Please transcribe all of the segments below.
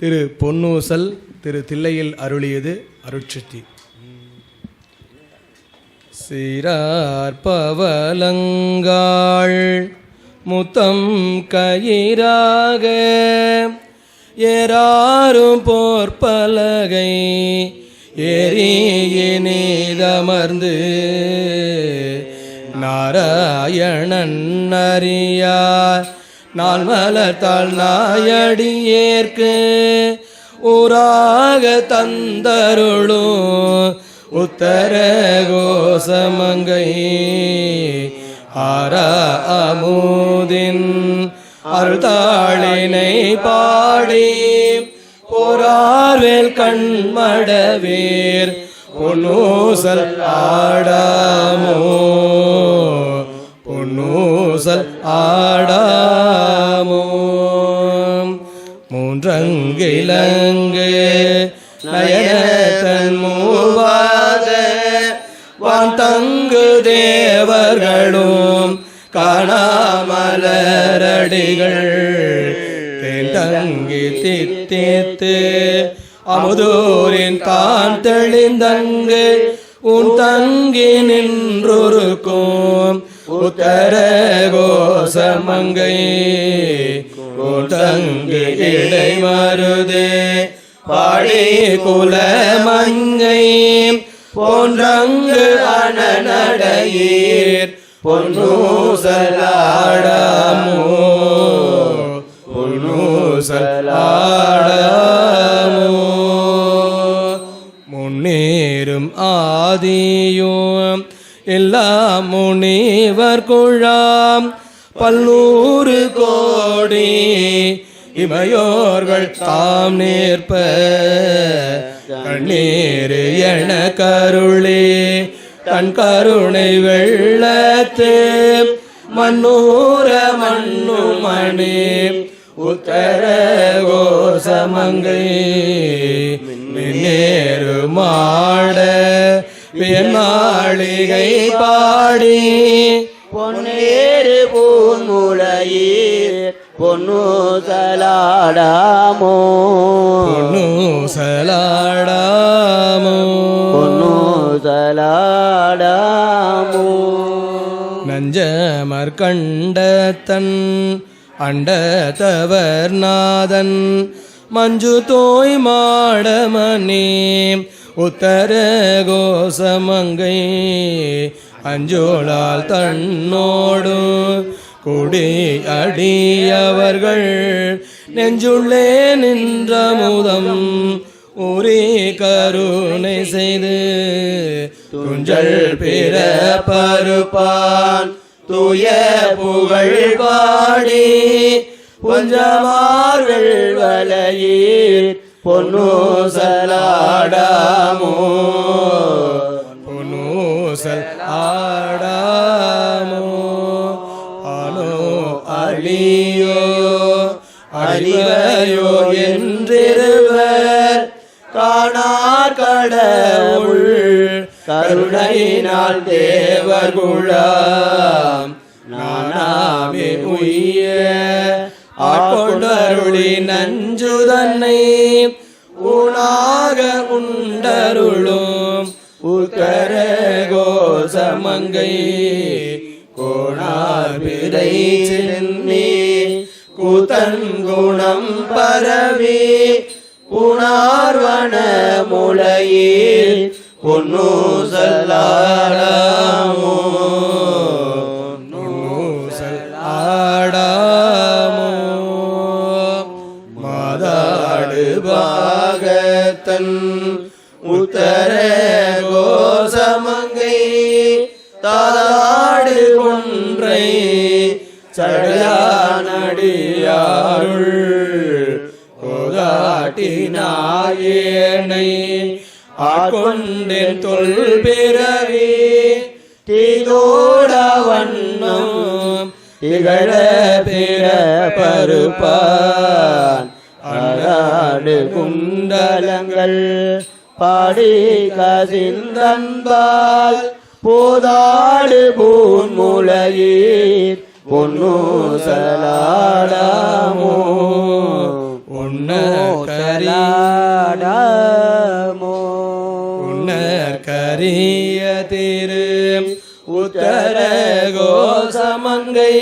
திரு பொன்னூசல் திரு தில்லையில் அருளியது அருட்சித்தி. சிறார்பவலங்காள் முத்தம் கயிறாக ஏறாரும் போர்பலகை எரியமர்ந்து நாராயணன் அறியார் நான் மலர்த்தாள் நாயடியேற்கு. ஊராக தந்தருளும் உத்தர கோசமங்கை. ஆர அமுதின் அருள்தாளினை பாடி போரார்வேல் கண்மடவீர். பொன்னூசல் ஆடாமோ. பொன்னூசல் ஆடாமோ. மூன்றங்கிலங்கு நயனத்தன் மூவாத வான் தங்கு தேவர்களும் காணாமலரடிகள். தங்கி தித்தித்து அமுதூரின் தான் தெளிந்தங்கு உன் தங்கி நின்றொருக்கும். உத்தரகோசமங்கை கோசமங்கை இடை மருதே பாடி குல மங்கை போன்றங்கு அனநடையீர் பொன்னூசலாடாமோ பொன்னூசலாடமோ. முன்னேறும் ஆதியும் எல்லா முனிவர் குழாம். பல்லூறு கோடி இமையோர்கள் தாம் நேர்ப்ப. கண்ணீர் என கருளே தன் கருணை வெள்ளத்தே. மன்னூர மண்ணு மணி உத்தர கோசமங்கை நேரு மாட. மாளிகை பாடி. பொன்னேறு பூன்முளையீர் பொன்னு சலாடாமோ பொன்னு சலாடாமோ பொன்னு சலாடாமோ நஞ்சமர் கண்டத்தன் அண்டதவர் நாதன் மஞ்சு தோய் மாடமணி உத்தர கோசமங்கை அஞ்சோளால் தன்னோடும் குடி அடியவர்கள் நெஞ்சுள்ளே நின்ற முதம் ஒரே கருணை செய்து துஞ்சல் பிற பருப்பான் தூய புகழ் பாடி பொஞ்சமார்கள் வலையீர் பொன்னு ஆடாமோ? புனூசல் ஆடாமோ? ஆனோ அழியோ? அழிவையோ என்றிருவர். காணார் கடவுள் கருணையினால் தேவர் குழாம். நானாமே உய்ய ஆட்கொண்டருளி நஞ்சு தன்னை ஊனாக உண்டருளும். உத்தர கோசமங்கை கோணாபிரை விதை சென்னி. கூத்தன் குணம் பரவி உணார்வன முளையில் பொன்னு சல்லாடாமோ. நூசல் ஆடாமோ தன் உத்தர கோசமங்கை தாளாடு கொன்றை சடையானடியாருள் கோதாட்டி நாயேனை ஆட்கொண்டேன் தொல் பிறவி தீதோட வண்ணம் திகழ பிற பருப்பா அழாடு குண்டலங்கள் பாடி கசிந்தன்பால் போதாடு பூன்முளையீர் பொன்னு சலாடாமோ உன்னர் கரி சலாடமோ உன்னர் கரிய திரு உத்தர கோசமங்கை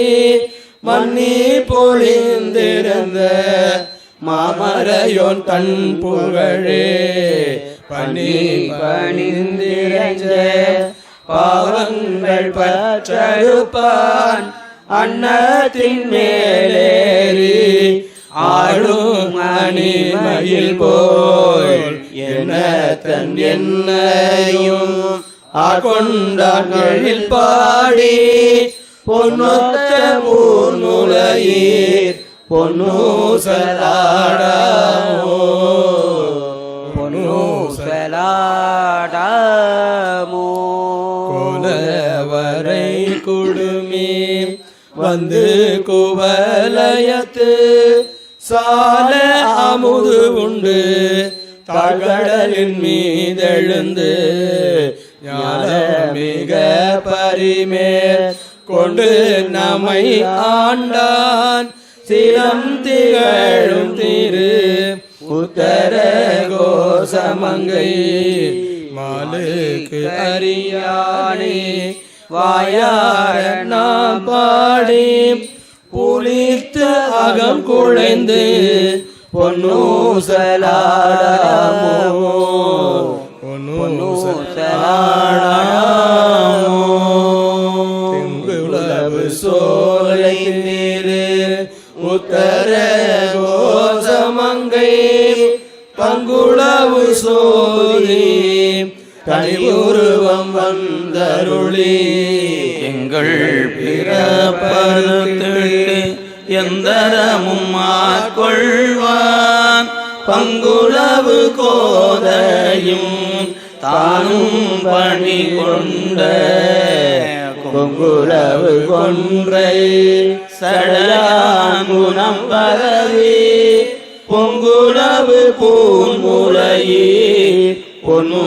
மன்னி பொழிந்திருந்த மாமரையோன் தன் புகழே. பணி பணிந்திரஞ்ச பாவங்கள் பற்றழுப்பான் அன்னத்தின் மேலேறி ஆடும் அணிமயில் போய் என்ன தன் என்னையும் ஆட்கொண்டாங்களில் பாடி. பொன்னொத்த பூநுலையீர் பொன்னூசலாடாமோ. சலாடமோ கோலவரை குடுமி வந்து குவலயத்து. சால அமுது உண்டு தகடலின் மீதெழுந்து. ஞான மிக பரிமேல் கொண்டு நம்மை ஆண்டான். சிலம் திகழும் திரு உத்தர கோசமங்கை மாலுக்கு அறியானே வாயார நாம் பாடி புளித்து அகம் குழைந்து பொன்னூசலாடாமோ பொன்னூசலாடாமோ சோதி தனிவுருவம் வந்தருளி. எங்கள் பிறப்பருத்து எந்தரமும் ஆட்கொள்வான் பங்குளவு கோதையும் தானும் பணி கொண்ட கொங்குளவு கொன்றை சடையாங்குணம் பரவி. பொங்குளவு பூன்முலையீர் பொன்னூசலாடாமோ